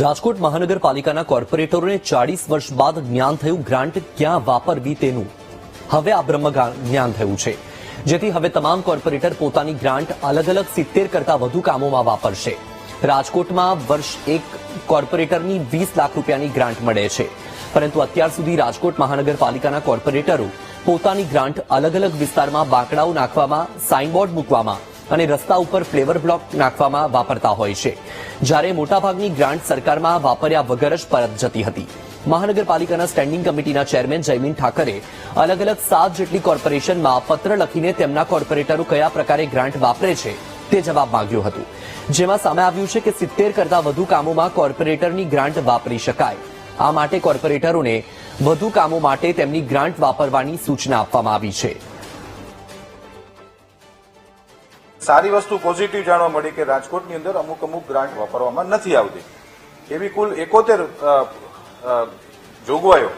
રાજકોટ મહાનગરપાલિકાના કોર્પોરેટરોને ચાળીસ વર્ષ બાદ જ્ઞાન થયું ગ્રાન્ટ ક્યાં વાપરવી તેનું? હવે આ બ્રહ્મ જ્ઞાન થયું છે. જેથી હવે તમામ કોર્પોરેટર પોતાની ગ્રાન્ટ અલગ અલગ સિત્તેર કરતા વધુ કામોમાં વાપરશે. રાજકોટમાં વર્ષ એક કોર્પોરેટરની વીસ લાખ રૂપિયાની ગ્રાન્ટ મળે છે. પરંતુ અત્યાર સુધી રાજકોટ મહાનગરપાલિકાના કોર્પોરેટરો પોતાની ગ્રાન્ટ અલગ અલગ વિસ્તારમાં બાંકડાઓ નાખવામાં સાઇનબોર્ડ મૂકવામાં અને રસ્તા ઉપર ફ્લેવર બ્લોક નાખવામાં વાપરતા હોય છે. જ્યારે મોટાભાગની ગ્રાન્ટ સરકારમાં વાપર્યા વગર જ પરત જતી હતી. મહાનગરપાલિકાના સ્ટેન્ડિંગ કમિટીના ચેરમેન જયમીન ઠાકરે અલગ અલગ સાત જેટલી કોર્પોરેશનમાં પત્ર લખીને તેમના કોર્પોરેટરો કયા પ્રકારે ગ્રાન્ટ વાપરે છે તે જવાબ માંગ્યો હતો. જેમાં સામે આવ્યું છે કે સિત્તેર કરતા વધુ કામોમાં કોર્પોરેટરની ગ્રાન્ટ વાપરી શકાય. આ માટે કોર્પોરેટરોને વધુ કામો માટે તેમની ગ્રાન્ટ વાપરવાની સૂચના આપવામાં આવી છે. સારી વસ્તુ પોઝિટિવ જાણવા મળી કે રાજકોટની અંદર અમુક અમુક ગ્રાન્ટ વાપરવામાં નથી આવતી. એવી કુલ એકોતેર જોગવાઈઓ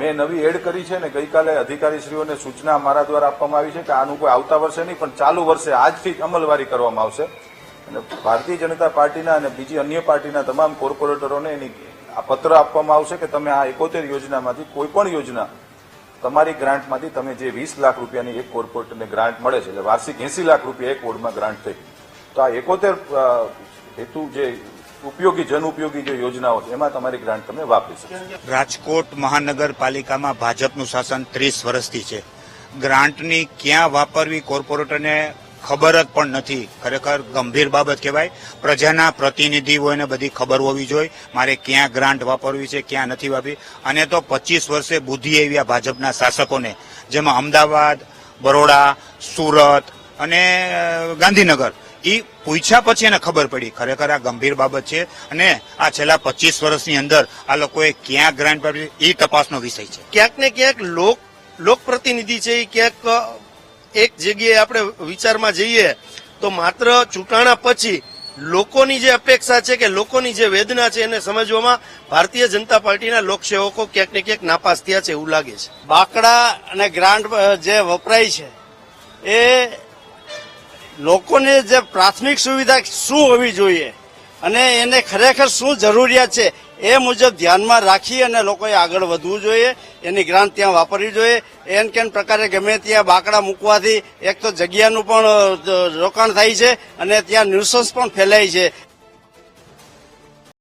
મેં નવી એડ કરી છે ને ગઈકાલે અધિકારીશ્રીઓને સૂચના મારા દ્વારા આપવામાં આવી છે કે આનું કોઈ આવતા વર્ષે નહીં, પણ ચાલુ વર્ષે આજથી જ અમલવારી કરવામાં આવશે. અને ભારતીય જનતા પાર્ટીના અને બીજી અન્ય પાર્ટીના તમામ કોર્પોરેટરોને એની આ પત્ર આપવામાં આવશે કે તમે આ એકોતેર યોજનામાંથી કોઈ પણ યોજના તમારી ગ્રાન્ટમાંથી તમે જે વીસ લાખ રૂપિયાની એક કોર્પોરેટરને ગ્રાન્ટ મળે છે, એટલે વાર્ષિક એસી લાખ રૂપિયા એક વોર્ડમાં ગ્રાન્ટ થઈ તો આ એકોતેર હેતુ જે ઉપયોગી જન ઉપયોગી જે યોજનાઓ છે, એમાં તમારી ગ્રાન્ટ તમે વાપરી શકો રાજકોટ મહાનગરપાલિકામાં ભાજપનું શાસન ત્રીસ વર્ષથી છે. ગ્રાન્ટની ક્યાં વાપરવી કોર્પોરેટરને ખબર જ પણ નથી. ખરેખર ગંભીર બાબત કહેવાય. પ્રજાના પ્રતિનિધિ હોય ને બધી ખબર હોવી જોઈએ. મારે ક્યાં ગ્રાન્ટ વાપરવી છે, ક્યાં નથી વાપરી અને તો પચીસ વર્ષે બુદ્ધિ આવ્યા ભાજપના શાસકોને, જેમાં અમદાવાદ, બરોડા, સુરત અને ગાંધીનગર એ પૂછ્યા પછી એને ખબર પડી. ખરેખર આ ગંભીર બાબત છે અને આ છેલ્લા પચીસ વર્ષની અંદર આ લોકોએ ક્યાં ગ્રાન્ટ વાપરી એ તપાસનો વિષય છે. ક્યાંક ને ક્યાંક લોક લોક પ્રતિનિધિ છે એ ક્યાંક એક જગ્યાએ આપણે વિચારમાં જઈએ તો માત્ર ચૂંટાણા પછી લોકોની જે અપેક્ષા છે કે લોકોની જે વેદના છે એને સમજવામાં ભારતીય જનતા પાર્ટીના લોકસેવકો ક્યાંક ને ક્યાંક નાપાસ થયા છે એવું લાગે છે. બાકડા અને ગ્રાન્ટ જે વપરાય છે, એ લોકોને જે પ્રાથમિક સુવિધા શું હોવી જોઈએ અને એને ખરેખર શું જરૂરિયાત છે એ મુજબ ધ્યાનમાં રાખી અને લોકોએ આગળ વધવું જોઈએ. એની ગ્રાન્ટ ત્યાં વાપરવી જોઈએ. એન કેન પ્રકારે ગમે ત્યાં બાકડા મૂકવાથી એક તો જગ્યાનું પણ રોકાણ થાય છે અને ત્યાં ન્યુસન્સ પણ ફેલાય છે.